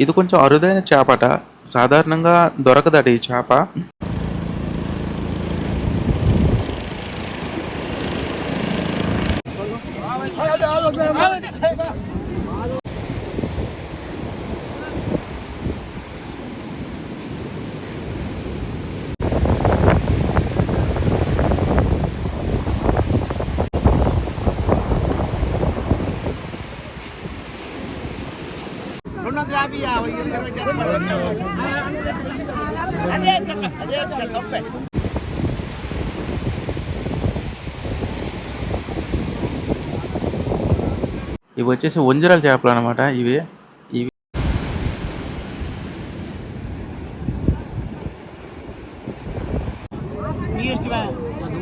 ఇది కొంచెం అరుదైన చేపట. సాధారణంగా దొరకదట ఈ చేప. ఇవి వచ్చేసి వంజరాల చేపలు అనమాట ఇవి ఇవి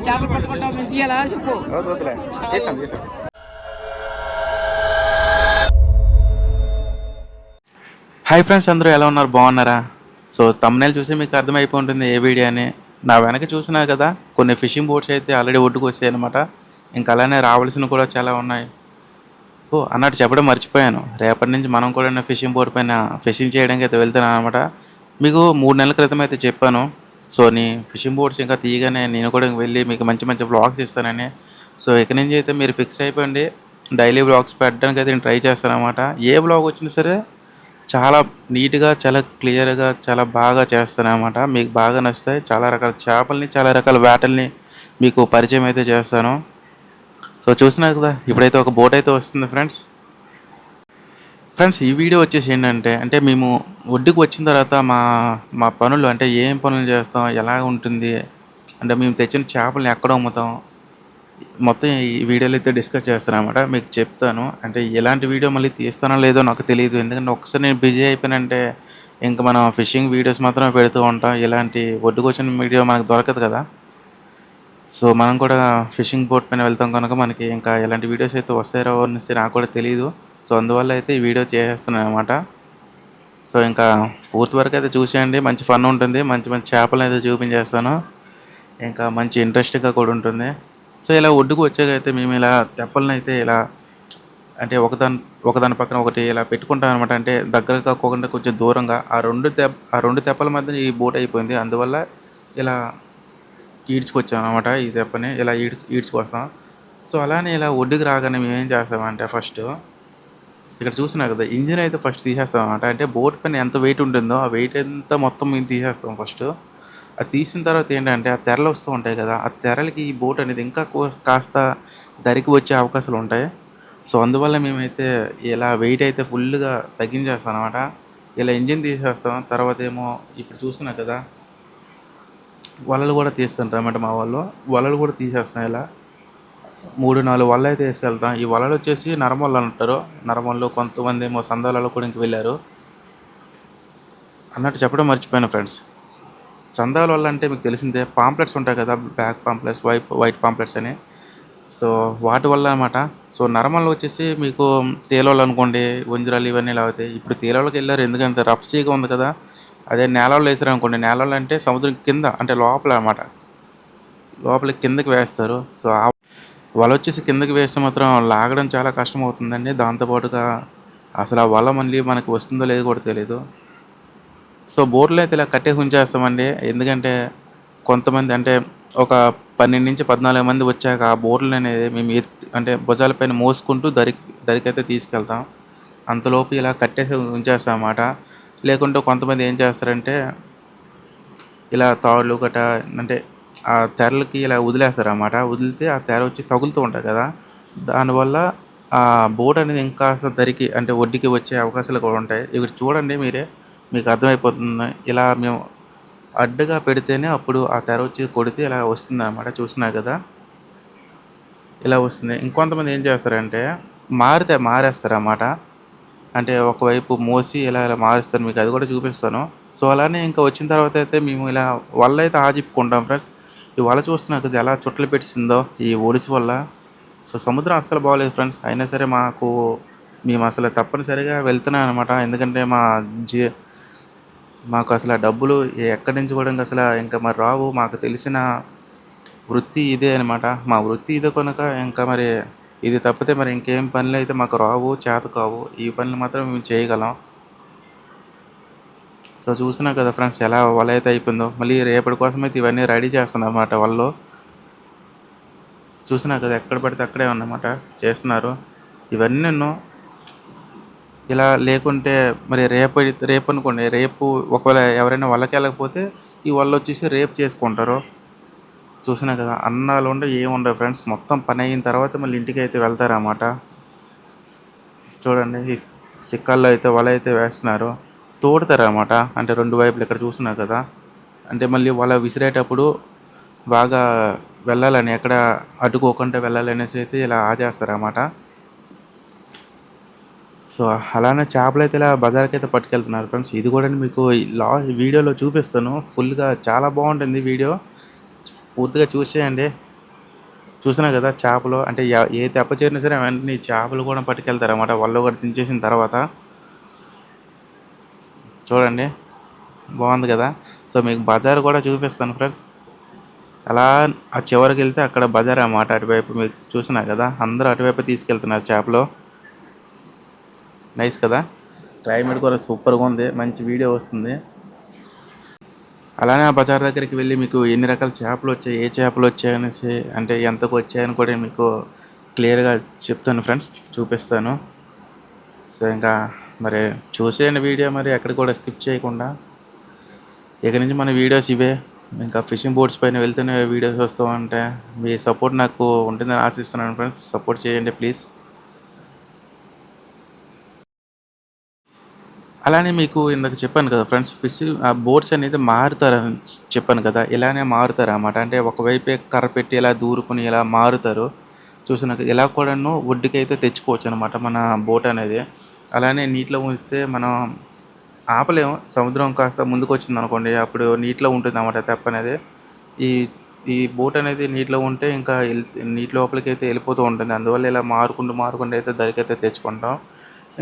చేపలు పట్టుకుంటావు మేము తీయాలా? చెప్పు. హాయ్ ఫ్రెండ్స్ అందరూ ఎలా ఉన్నారు? బాగున్నారా? సో తమ్నేల్ చూసి మీకు అర్థమైపోయి ఉంటుంది ఏ వీడియో అని. నా వెనక చూసినా కదా కొన్ని ఫిషింగ్ బోట్స్ అయితే ఆల్రెడీ ఒడ్డుకు వస్తాయి అనమాట ఇంకా అలానే రావాల్సినవి కూడా చాలా ఉన్నాయి. ఓ అన్నట్టు చెప్పడం మర్చిపోయాను. రేపటి నుంచి మనం కూడా ఫిషింగ్ బోట్ పైన ఫిషింగ్ చేయడానికి అయితే వెళ్తున్నాను అనమాట మీకు మూడు నెలల క్రితం అయితే చెప్పాను. సో నీ ఫిషింగ్ బోట్స్ ఇంకా తీయగానే నేను కూడా వెళ్ళి మీకు మంచి మంచి బ్లాగ్స్ ఇస్తానని. సో ఇక నుంచి అయితే మీరు ఫిక్స్ అయిపోండి. డైలీ బ్లాగ్స్ పెట్టడానికి అయితే నేను ట్రై చేస్తాను అనమాట ఏ బ్లాగ్ వచ్చినా సరే చాలా నీట్గా చాలా క్లియర్గా చాలా బాగా చేస్తాను అనమాట మీకు బాగా నచ్చుతాయి చాలా రకాల చేపల్ని చాలా రకాల వేటల్ని మీకు పరిచయం అయితే చేస్తాను. సో చూసినారు కదా ఇప్పుడైతే ఒక బోట్ అయితే వస్తుంది ఫ్రెండ్స్. ఫ్రెండ్స్ ఈ వీడియో వచ్చేసి ఏంటంటే అంటే మేము ఒడ్డుకు వచ్చిన తర్వాత మా మా పనులు అంటే ఏం పనులు చేస్తాం ఎలా ఉంటుంది అంటే మేము తెచ్చిన చేపలను ఎక్కడ అమ్ముతాం మొత్తం ఈ వీడియోలో అయితే డిస్కస్ చేస్తాను అనమాట మీకు చెప్తాను. అంటే ఎలాంటి వీడియో మళ్ళీ తీస్తానో లేదో నాకు తెలియదు ఎందుకంటే ఒకసారి నేను బిజీ అయిపోయినంటే ఇంకా మనం ఫిషింగ్ వీడియోస్ మాత్రమే పెడుతూ ఉంటాం. ఇలాంటి ఒడ్డుకు వచ్చిన వీడియో మనకు దొరకదు కదా. సో మనం కూడా ఫిషింగ్ బోట్ పైన వెళ్తాం కనుక మనకి ఇంకా ఎలాంటి వీడియోస్ అయితే వస్తాయో అనేసి నాకు కూడా తెలియదు సో అందువల్ల అయితే ఈ వీడియో చేసేస్తున్నాను అనమాట సో ఇంకా పూర్తి వరకు అయితే చూసేయండి. మంచి ఫన్ ఉంటుంది. మంచి మంచి చేపలను అయితే చూపించేస్తాను. ఇంకా మంచి ఇంట్రెస్ట్గా కూడా ఉంటుంది. సో ఇలా ఒడ్డుకు వచ్చాకైతే మేము ఇలా తెప్పలను అయితే ఇలా అంటే ఒకదాని ఒకదాని పక్కన ఒకటి ఇలా పెట్టుకుంటాం అనమాట అంటే దగ్గరగా కాకుండా కొంచెం దూరంగా. ఆ రెండు తెప్ప ఆ రెండు తెప్పల మధ్య ఈ బోట్ అయిపోయింది. అందువల్ల ఇలా ఈడ్చుకొచ్చాం అనమాట ఈ తెప్పని. ఇలా ఈడ్చు ఈడ్చుకొస్తాం. సో అలానే ఇలా ఒడ్డుకు రాగానే మేము ఏం చేస్తామంటే ఫస్ట్ ఇక్కడ చూసినా కదా ఇంజిన్ అయితే ఫస్ట్ తీసేస్తాం అనమాట అంటే బోట్ పైన ఎంత వెయిట్ ఉంటుందో ఆ వెయిట్ అంతా మొత్తం మేము తీసేస్తాం ఫస్ట్. అది తీసిన తర్వాత ఏంటంటే ఆ తెరలు వస్తూ ఉంటాయి కదా ఆ తెరలకి ఈ బోట్ అనేది ఇంకా కాస్త దరికి వచ్చే అవకాశాలు ఉంటాయి. సో అందువల్ల మేమైతే ఇలా వెయిట్ అయితే ఫుల్గా తగ్గించేస్తాం అనమాట ఇలా ఇంజిన్ తీసేస్తాం. తర్వాత ఏమో ఇప్పుడు చూస్తున్నా కదా వలలు కూడా తీస్తుంటారు అన్నమాట మా వాళ్ళు. వలలు కూడా తీసేస్తాం ఇలా. మూడు నాలుగు వలలు అయితే తీసుకెళ్తాం ఈ వలలు వచ్చేసి నరమల్లు అంటారు. నరమల్లు కొంతమంది ఏమో సందాలలో కూడా ఇంక వెళ్ళారు. అన్నట్టు చెప్పడం మర్చిపోయాను ఫ్రెండ్స్. చందాల వల్ల అంటే మీకు తెలిసిందే పాంప్లెట్స్ ఉంటాయి కదా black pamphlets white white pamphlets అని. సో వాటి వల్ల అనమాట సో నరమల్లో వచ్చేసి మీకు తేలోళ్ళు అనుకోండి వంజరాలు ఇవన్నీ ఇలా అవుతాయి ఇప్పుడు తేలోళ్ళకి వెళ్ళారు ఎందుకంటే రఫ్ సీగా ఉంది కదా అదే నేలలో వేసారు అనుకోండి నేలలో అంటే సముద్రం కింద అంటే లోపల అనమాట లోపల కిందకి వేస్తారు. సో ఆ వల వచ్చేసి కిందకి వేస్తే మాత్రం లాగడం చాలా కష్టం అవుతుందండి. దాంతోపాటుగా అసలు ఆ వల మళ్ళీ మనకి వస్తుందో లేదో కూడా తెలియదు సో బోర్లు అయితే ఇలా కట్టేసి ఉంచేస్తామండి. ఎందుకంటే కొంతమంది అంటే ఒక పన్నెండు నుంచి పద్నాలుగు మంది వచ్చాక ఆ బోర్లు అనేది మేము ఎత్తి అంటే భుజాలపైన మోసుకుంటూ దరికి దరికైతే తీసుకెళ్తాం. అంతలోపు ఇలా కట్టేసి ఉంచేస్తాం అన్నమాట లేకుంటే కొంతమంది ఏం చేస్తారంటే ఇలా తాళ్ళు గట అంటే ఆ తెరలకి ఇలా వదిలేస్తారు అన్నమాట వదిలితే ఆ తెర వచ్చి తగులుతూ ఉంటాయి కదా. దానివల్ల ఆ బోట్ అనేది ఇంకా దరికి అంటే ఒడ్డుకి వచ్చే అవకాశాలు కూడా ఉంటాయి. ఇక్కడ చూడండి మీరే. మీకు అర్థమైపోతుంది? ఇలా మేము అడ్డుగా పెడితేనే అప్పుడు ఆ తెర వచ్చి కొడితే ఇలా వస్తుంది అనమాట చూసినా కదా? ఇలా వస్తుంది. ఇంకొంతమంది ఏం చేస్తారంటే మారితే మారేస్తారు అన్నమాట అంటే ఒకవైపు మోసి ఇలా ఇలా మారుస్తారు మీకు అది కూడా చూపిస్తాను. సో అలానే ఇంకా వచ్చిన తర్వాత అయితే మేము ఇలా వల్ల అయితే ఆజిప్పుకుంటాం ఫ్రెండ్స్. ఈ వల చూస్తున్నా కదా ఎలా చుట్టలు పెట్టిందో ఈ ఒడిసి వల్ల. సో సముద్రం అస్సలు బాగోలేదు ఫ్రెండ్స్. అయినా సరే మాకు మేము అసలు తప్పనిసరిగా వెళ్తున్నాం అనమాట ఎందుకంటే మా జీ మాకు అసలు ఆ డబ్బులు ఎక్కడి నుంచి కూడా ఇంకా అసలు ఇంకా మరి రావు మాకు తెలిసిన వృత్తి ఇదే అనమాట మా వృత్తి ఇదే కనుక ఇంకా మరి ఇది తప్పితే మరి ఇంకేం పనులు అయితే మాకు రావు చేత కావు. ఈ పనులు మాత్రం మేము చేయగలం. సో చూసినా కదా ఫ్రెండ్స్ ఎలా వల అయితే అయిపోయిందో. మళ్ళీ రేపటి కోసం అయితే ఇవన్నీ రెడీ చేస్తున్నారు అన్నమాట వాళ్ళు. చూసినా కదా ఎక్కడ పడితే అక్కడే ఉన్నమాట చేస్తున్నారు. ఇవన్నీ నేను ఇలా లేకుంటే మరి రేపు రేపు అనుకోండి రేపు ఒకవేళ ఎవరైనా వాళ్ళకి వెళ్ళకపోతే ఈ వల్ల వచ్చేసి రేపు చేసుకుంటారు. చూసినా కదా అన్నాలు ఉండవు ఏముండవు ఫ్రెండ్స్ మొత్తం పని అయిన తర్వాత మళ్ళీ ఇంటికి అయితే వెళ్తారన్నమాట. చూడండి ఈ సిక్కల్లో అయితే వల అయితే వేస్తున్నారు. తోడతారన్నమాట. అంటే రెండు వైపులు ఇక్కడ చూసినా కదా. అంటే మళ్ళీ వల విసిరేటప్పుడు బాగా వెళ్ళాలని ఎక్కడ అడ్డుకోకుండా వెళ్ళాలనేసి అయితే ఇలా ఆదేస్తారన్నమాట. సో అలానే చేపలు అయితే ఇలా బజార్కి అయితే పట్టుకెళ్తున్నారు ఫ్రెండ్స్. ఇది కూడా మీకు లా వీడియోలో చూపిస్తాను. ఫుల్గా చాలా బాగుంటుంది వీడియో. పూర్తిగా చూసేయండి. చూసినా కదా చేపలు అంటే ఏ తెప్ప చేరినా సరే అవన్నీ చేపలు కూడా పట్టుకెళ్తారు అన్నమాట వాళ్ళు కూడా దించేసిన తర్వాత. చూడండి. బాగుంది కదా? సో మీకు బజార్ కూడా చూపిస్తాను ఫ్రెండ్స్. అలా ఆ చివరికి వెళ్తే అక్కడ బజార్ అన్నమాట. అటువైపు మీకు చూసినా కదా? అందరూ అటువైపు తీసుకెళ్తున్నారు చేపలు. నైస్ కదా? క్లైమేట్ కూడా సూపర్గా ఉంది. మంచి వీడియో వస్తుంది. అలానే ఆ బజార్ దగ్గరికి వెళ్ళి మీకు ఎన్ని రకాల చేపలు వచ్చాయి ఏ చేపలు వచ్చాయి అనేసి అంటే ఎంతకు వచ్చాయని కూడా మీకు క్లియర్గా చెప్తాను ఫ్రెండ్స్ చూపిస్తాను. సో ఇంకా మరి చూసేయండి వీడియో మరి ఎక్కడ కూడా స్కిప్ చేయకుండా. ఇక నుంచి మన వీడియోస్ ఇవే. ఇంకా ఫిషింగ్ బోట్స్ పైన వెళ్తూనే వీడియోస్ వస్తూ ఉంటే మీ సపోర్ట్ నాకు ఉంటుందని ఆశిస్తున్నాను ఫ్రెండ్స్ సపోర్ట్ చేయండి ప్లీజ్ అలానే మీకు ఇందాక చెప్పాను కదా ఫ్రెండ్స్ ఫిష్ ఆ బోట్స్ అనేది మారుతారని చెప్పాను కదా ఇలానే మారుతారు అన్నమాట. అంటే ఒకవైపే కర్ర పెట్టి ఇలా దూరుకుని ఇలా మారుతారు. చూసినాక ఇలా కూడాను ఒడ్డుకి అయితే తెచ్చుకోవచ్చు అనమాట మన బోట్ అనేది. అలానే నీటిలో ఉంచితే మనం ఆపలేము సముద్రం కాస్త ముందుకు వచ్చింది అనుకోండి అప్పుడు నీటిలో ఉంటుంది అన్నమాట తెప్ప అనేది. ఈ ఈ బోట్ అనేది నీటిలో ఉంటే ఇంకా నీటి లోపలికి అయితే వెళ్ళిపోతూ ఉంటుంది. అందువల్ల ఇలా మారుకుంటూ మారుకుంటూ అయితే దరికైతే తెచ్చుకుంటాం.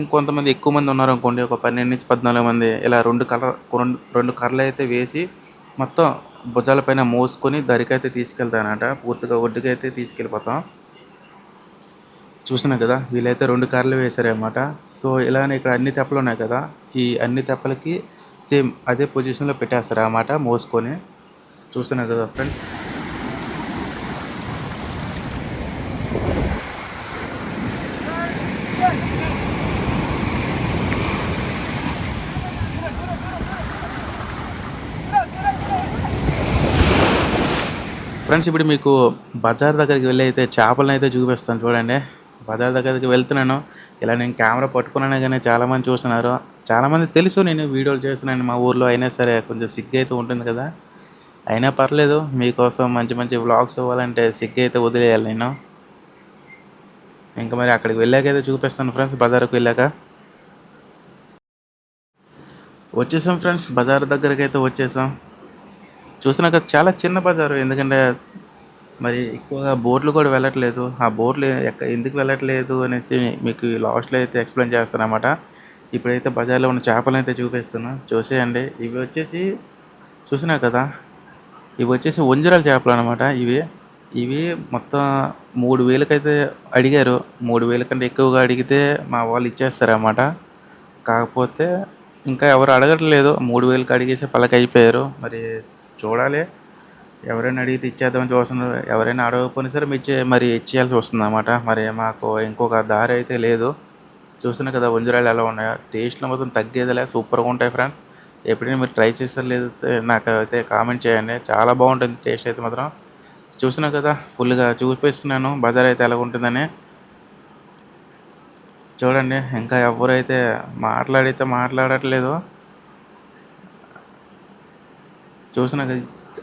ఇంకొంతమంది ఎక్కువ మంది ఉన్నారు అనుకోండి ఒక పన్నెండు నుంచి పద్నాలుగు మంది ఇలా రెండు కర్ర రెండు రెండు కర్రలు అయితే వేసి మొత్తం భుజాల పైన మోసుకొని దరికైతే తీసుకెళ్తానట పూర్తిగా ఒడ్డుకైతే తీసుకెళ్ళిపోతాం. చూసినా కదా వీళ్ళైతే రెండు కార్లు వేశారనమాట సో ఇలానే ఇక్కడ అన్ని తెప్పలు ఉన్నాయి కదా ఈ అన్ని తెప్పలకి సేమ్ అదే పొజిషన్లో పెట్టేస్తారు అన్నమాట మోసుకొని. చూసినా కదా ఫ్రెండ్స్ ఫ్రెండ్స్ ఇప్పుడు మీకు బజార్ దగ్గరికి వెళ్ళి అయితే చేపలను అయితే చూపిస్తాను చూడండి. బజార్ దగ్గరికి వెళ్తున్నాను. ఇలా నేను కెమెరా పట్టుకున్నాను కానీ చాలామంది చూస్తున్నారు. చాలామంది తెలుసు నేను వీడియోలు చేస్తున్నాను మా ఊర్లో అయినా సరే కొంచెం సిగ్గు అయితే ఉంటుంది కదా. అయినా పర్లేదు మీకోసం మంచి మంచి వ్లాగ్స్ ఇవ్వాలంటే సిగ్గు అయితే వదిలేయాలి నేను. ఇంకా మరి అక్కడికి వెళ్ళాకైతే చూపిస్తాను ఫ్రెండ్స్ బజార్కి వెళ్ళాక. వచ్చేసాం ఫ్రెండ్స్ బజార్ దగ్గరికి అయితే వచ్చేసాం. చూసినాక చాలా చిన్న బజారు. ఎందుకంటే మరి ఎక్కువగా బోట్లు కూడా వెళ్ళట్లేదు. ఆ బోట్లు ఎక్క ఎందుకు వెళ్ళట్లేదు అనేసి మీకు లాస్ట్లో అయితే ఎక్స్ప్లెయిన్ చేస్తాను అనమాట ఇప్పుడైతే బజార్లో ఉన్న చేపలు అయితే చూపిస్తున్నా. చూసేయండి. ఇవి వచ్చేసి చూసినా కదా ఇవి వచ్చేసి వంజరాల చేపలు అనమాట ఇవి. ఇవి మొత్తం మూడు వేలకైతే అడిగారు. మూడు వేల కంటే ఎక్కువగా అడిగితే మా వాళ్ళు ఇచ్చేస్తారన్నమాట. కాకపోతే ఇంకా ఎవరు అడగట్లేదు. మూడు వేలకు అడిగేసి పలక అయిపోయారు మరి చూడాలి. ఎవరైనా అడిగితే ఇచ్చేద్దామని చూస్తున్నారు. ఎవరైనా అడగకపోయినా సరే మీ ఇచ్చే మరి ఇచ్చేయాల్సి వస్తుంది అన్నమాట మరి మాకు ఇంకొక దారి అయితే లేదు. చూస్తున్నా కదా వంజరాలు ఎలా ఉన్నాయో. టేస్ట్లో మొత్తం తగ్గేదిలే. సూపర్గా ఉంటాయి ఫ్రెండ్స్. ఎప్పుడైనా మీరు ట్రై చేస్తారు లేదు నాకు అయితే కామెంట్ చేయండి. చాలా బాగుంటుంది టేస్ట్ అయితే మాత్రం. చూసినా కదా ఫుల్గా చూపిస్తున్నాను. బజార్ అయితే ఎలా ఉంటుందని. చూడండి ఇంకా ఎవరైతే మాట్లాడితే మాట్లాడట్లేదు. చూసినాక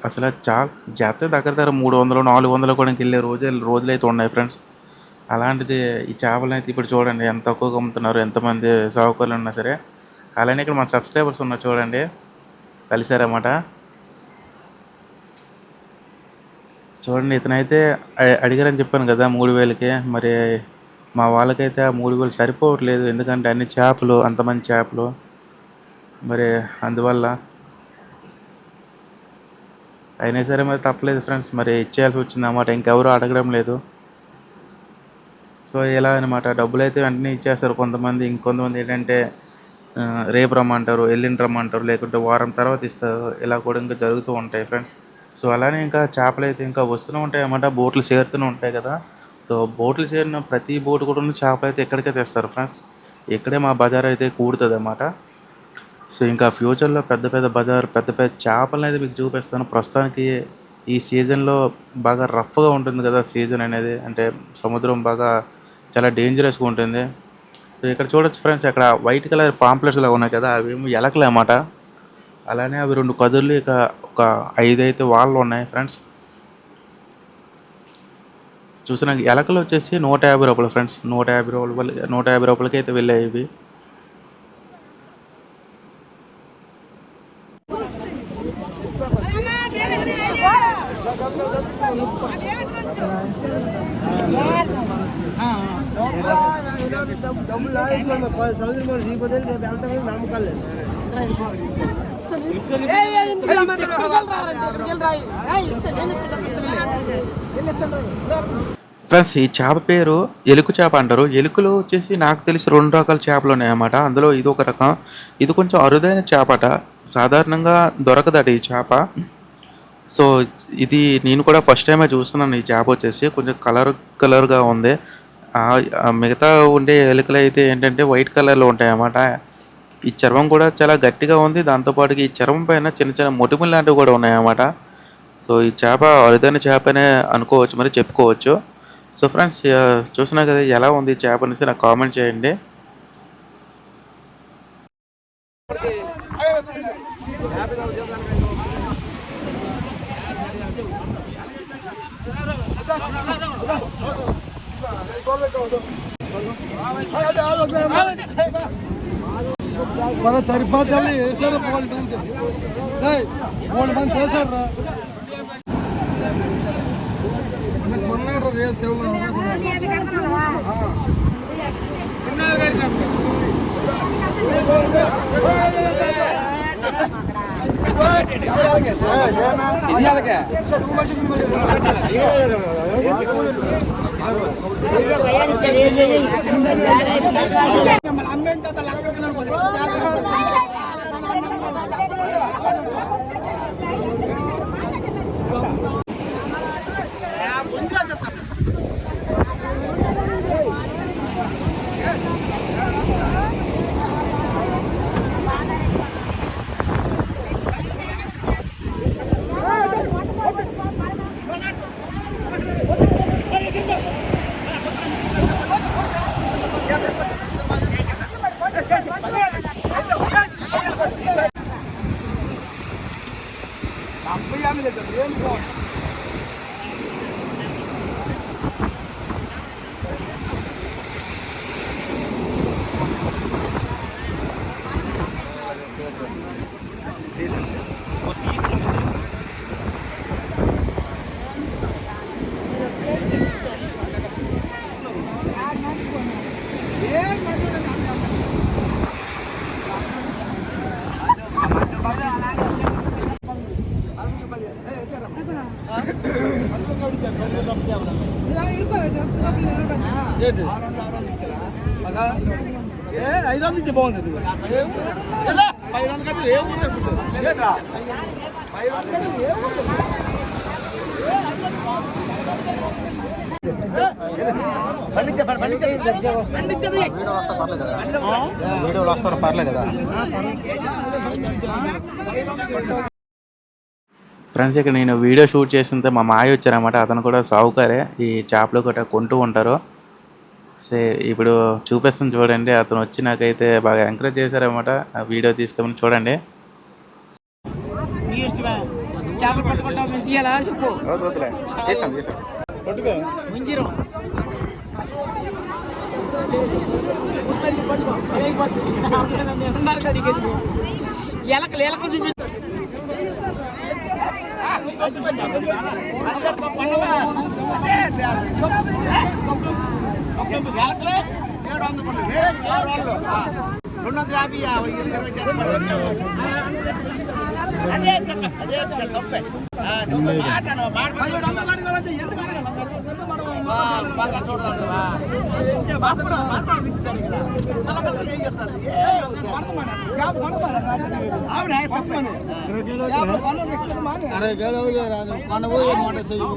అసలు చాలా జాతర దగ్గర దగ్గర మూడు వందలు నాలుగు వందలు కూడా వెళ్ళే రోజు రోజులు అయితే ఉన్నాయి ఫ్రెండ్స్ అలాంటిది ఈ చేపలను అయితే ఇప్పుడు చూడండి ఎంత తక్కువగా అమ్ముతున్నారు ఎంతమంది సాగుకోలు ఉన్నా సరే. అలానే ఇక్కడ మన సబ్స్క్రైబర్స్ ఉన్నారు చూడండి కలిసారన్నమాట చూడండి ఇతనైతే అడిగారని చెప్పాను కదా మూడు వేలకి. మరి మా వాళ్ళకైతే ఆ మూడు వేలు సరిపోవట్లేదు ఎందుకంటే అన్ని చేపలు అంతమంది చేపలు. మరి అందువల్ల అయినా సరే మరి తప్పలేదు ఫ్రెండ్స్. మరి ఇచ్చేయాల్సి వచ్చింది అన్నమాట. ఇంకెవరు అడగడం లేదు. సో ఇలా అనమాట డబ్బులు అయితే వెంటనే ఇచ్చేస్తారు కొంతమంది. ఇంకొంతమంది ఏంటంటే రేపు రమ్మంటారు ఎల్లుండి రమ్మంటారు లేకుంటే వారం తర్వాత ఇస్తారు. ఇలా కూడా ఇంకా జరుగుతూ ఉంటాయి ఫ్రెండ్స్. సో అలానే ఇంకా చేపలు అయితే ఇంకా వస్తూనే ఉంటాయి అన్నమాట. బోట్లు చేరుతూనే ఉంటాయి కదా. సో బోట్లు చేరిన ప్రతి బోటు కూడా చేపలు అయితే ఎక్కడికే తెస్తారు ఫ్రెండ్స్. ఇక్కడే మా బజార్ అయితే కూడుతుంది అన్నమాట. సో ఇంకా ఫ్యూచర్లో పెద్ద పెద్ద బజార్ పెద్ద పెద్ద చేపలు అనేది మీకు చూపిస్తాను. ప్రస్తుతానికి ఈ సీజన్లో బాగా రఫ్గా ఉంటుంది కదా సీజన్ అనేది. అంటే సముద్రం బాగా చాలా డేంజరస్గా ఉంటుంది. సో ఇక్కడ చూడొచ్చు ఫ్రెండ్స్ అక్కడ వైట్ కలర్ పాంప్లెట్స్ లాగా ఉన్నాయి కదా అవి ఏమో ఎలకలే అన్నమాట. అలానే అవి రెండు కదుర్లు ఇక ఒక ఐదు అయితే వాళ్ళు ఉన్నాయి ఫ్రెండ్స్. చూసిన ఎలకలు వచ్చేసి నూట యాభై రూపాయలు ఫ్రెండ్స్. నూట యాభై రూపాయలు నూట యాభై రూపాయలకి అయితే వెళ్ళాయి ఇవి. ఫ్రెండ్స్ ఈ చేప పేరు ఎలుక చేప అంటారు. ఎలుకలు వచ్చేసి నాకు తెలిసి రెండు రకాల చేపలు ఉన్నాయన్నమాట. అందులో ఇది ఒక రకం ఇది కొంచెం అరుదైన చేపట. సాధారణంగా దొరకదట ఈ చేప. సో ఇది నేను కూడా ఫస్ట్ టైమే చూస్తున్నాను ఈ చేప వచ్చేసి. కొంచెం కలర్ కలర్గా ఉంది. మిగతా ఉండే ఎలుకలు అయితే ఏంటంటే వైట్ కలర్లో ఉంటాయి అన్నమాట ఈ చర్మం కూడా చాలా గట్టిగా ఉంది. దాంతోపాటు ఈ చర్మం పైన చిన్న చిన్న మొటిమలు లాంటివి కూడా ఉన్నాయన్నమాట. సో ఈ చేప అరుదైన చేపనే అనుకోవచ్చు మరి చెప్పుకోవచ్చు. సో ఫ్రెండ్స్ చూసినా కదా ఎలా ఉంది చేప అనేసి నాకు కామెంట్ చేయండి. మన సరిపోతాలి వేసారు పోల్ బంద్ పోల్ చేశారు కొన్నాడు రేస్ ఏంటి మగా Kilometer, Drehenplan. ఏ ఐదు వందల నుంచి బాగుంది ఇది. ఎలా? వీడియోలు వస్తారు పర్లేదు కదా ఫ్రెండ్స్ ఇక్కడ నేను వీడియో షూట్ చేస్తుంటే మా మాయ వచ్చారన్నమాట. అతను కూడా సావుకారే. ఈ చేపలు గట్రా కొంటూ ఉంటారు. సే ఇప్పుడు చూపిస్తాను చూడండి. అతను వచ్చి నాకైతే బాగా ఎంకరేజ్ చేశారన్నమాట. ఆ వీడియో తీసుకోమని చూడండి. ఎలకలు ఎలకలు చూపి రెండు వందల యాభై యాభై ఇరవై ఇరవై అదే సార్, అదే సార్, తప్పే. ఆ, నువ్వు మాట అనవా, మాట మాట. బాగా చూడదంటావా అరే గెలవు కొనవు మాట చెయ్యవు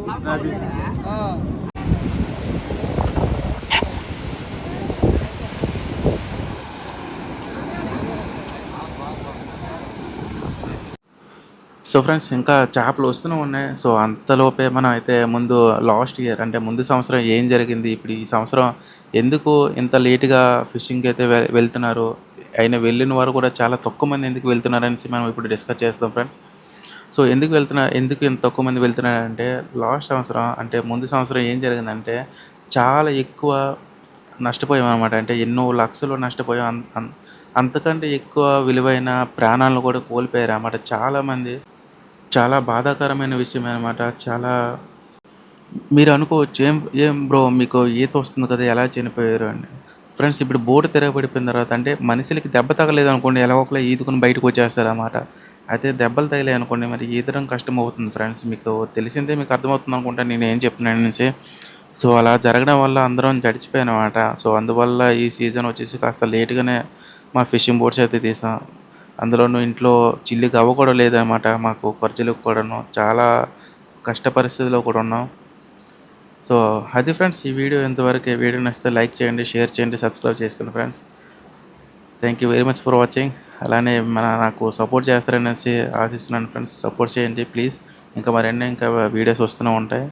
సో ఫ్రెండ్స్ ఇంకా చేపలు వస్తూనే ఉన్నాయి. సో అంతలోపే మనం అయితే ముందు లాస్ట్ ఇయర్ అంటే ముందు సంవత్సరం ఏం జరిగింది? ఇప్పుడు ఈ సంవత్సరం ఎందుకు ఇంత లేటుగా ఫిషింగ్కి అయితే వె- వెళ్తున్నారు? అయినా వెళ్ళిన వారు కూడా చాలా తక్కువ మంది ఎందుకు వెళ్తున్నారు అనేసి మనం ఇప్పుడు డిస్కస్ చేస్తాం ఫ్రెండ్స్ సో ఎందుకు వెళ్తున్నా ఎందుకు ఇంత తక్కువ మంది వెళ్తున్నారంటే లాస్ట్ సంవత్సరం అంటే ముందు సంవత్సరం ఏం జరిగిందంటే చాలా ఎక్కువ నష్టపోయాం అనమాట అంటే ఎన్నో లక్షలు నష్టపోయాం. అంతకంటే ఎక్కువ విలువైన ప్రాణాలను కూడా కోల్పోయారు అన్నమాట చాలామంది. చాలా బాధాకరమైన విషయం అనమాట చాలా మీరు అనుకోవచ్చు ఏం ఏం బ్రో మీకు ఈత వస్తుంది కదా ఎలా చనిపోయారు? అని. ఫ్రెండ్స్ ఇప్పుడు బోటు తిరగబడిపోయిన తర్వాత అంటే మనుషులకి దెబ్బ తగలేదు అనుకోండి ఎలా ఒకలా ఈదుకుని బయటకు వచ్చేస్తారన్నమాట అయితే దెబ్బలు తగిలాయి అనుకోండి మరి ఈదడం కష్టం అవుతుంది ఫ్రెండ్స్ మీకు తెలిసిందే మీకు అర్థమవుతుంది అనుకుంటా నేను ఏం చెప్తున్నాను అనేసి. సో అలా జరగడం వల్ల అందరం గడిచిపోయాం అనమాట సో అందువల్ల ఈ సీజన్ వచ్చేసి కాస్త లేట్గానే మా ఫిషింగ్ బోట్స్ అయితే తీసాం. అందులోనూ ఇంట్లో చిల్లి గవ్వ కూడా లేదనమాట మాకు ఖర్చులకు కూడాను చాలా కష్ట పరిస్థితిలో కూడా ఉన్నాం. సో అది ఫ్రెండ్స్ ఈ వీడియో ఇంతవరకు. ఈ వీడియో నచ్చితే లైక్ చేయండి షేర్ చేయండి సబ్స్క్రైబ్ చేసుకోండి friends. Thank you very much for watching అలానే మన నాకు సపోర్ట్ చేస్తారనేసి ఆశిస్తున్నాను ఫ్రెండ్స్. సపోర్ట్ చేయండి ప్లీజ్. ఇంకా మరెన్నో ఇంకా వీడియోస్ వస్తూనే ఉంటాయి.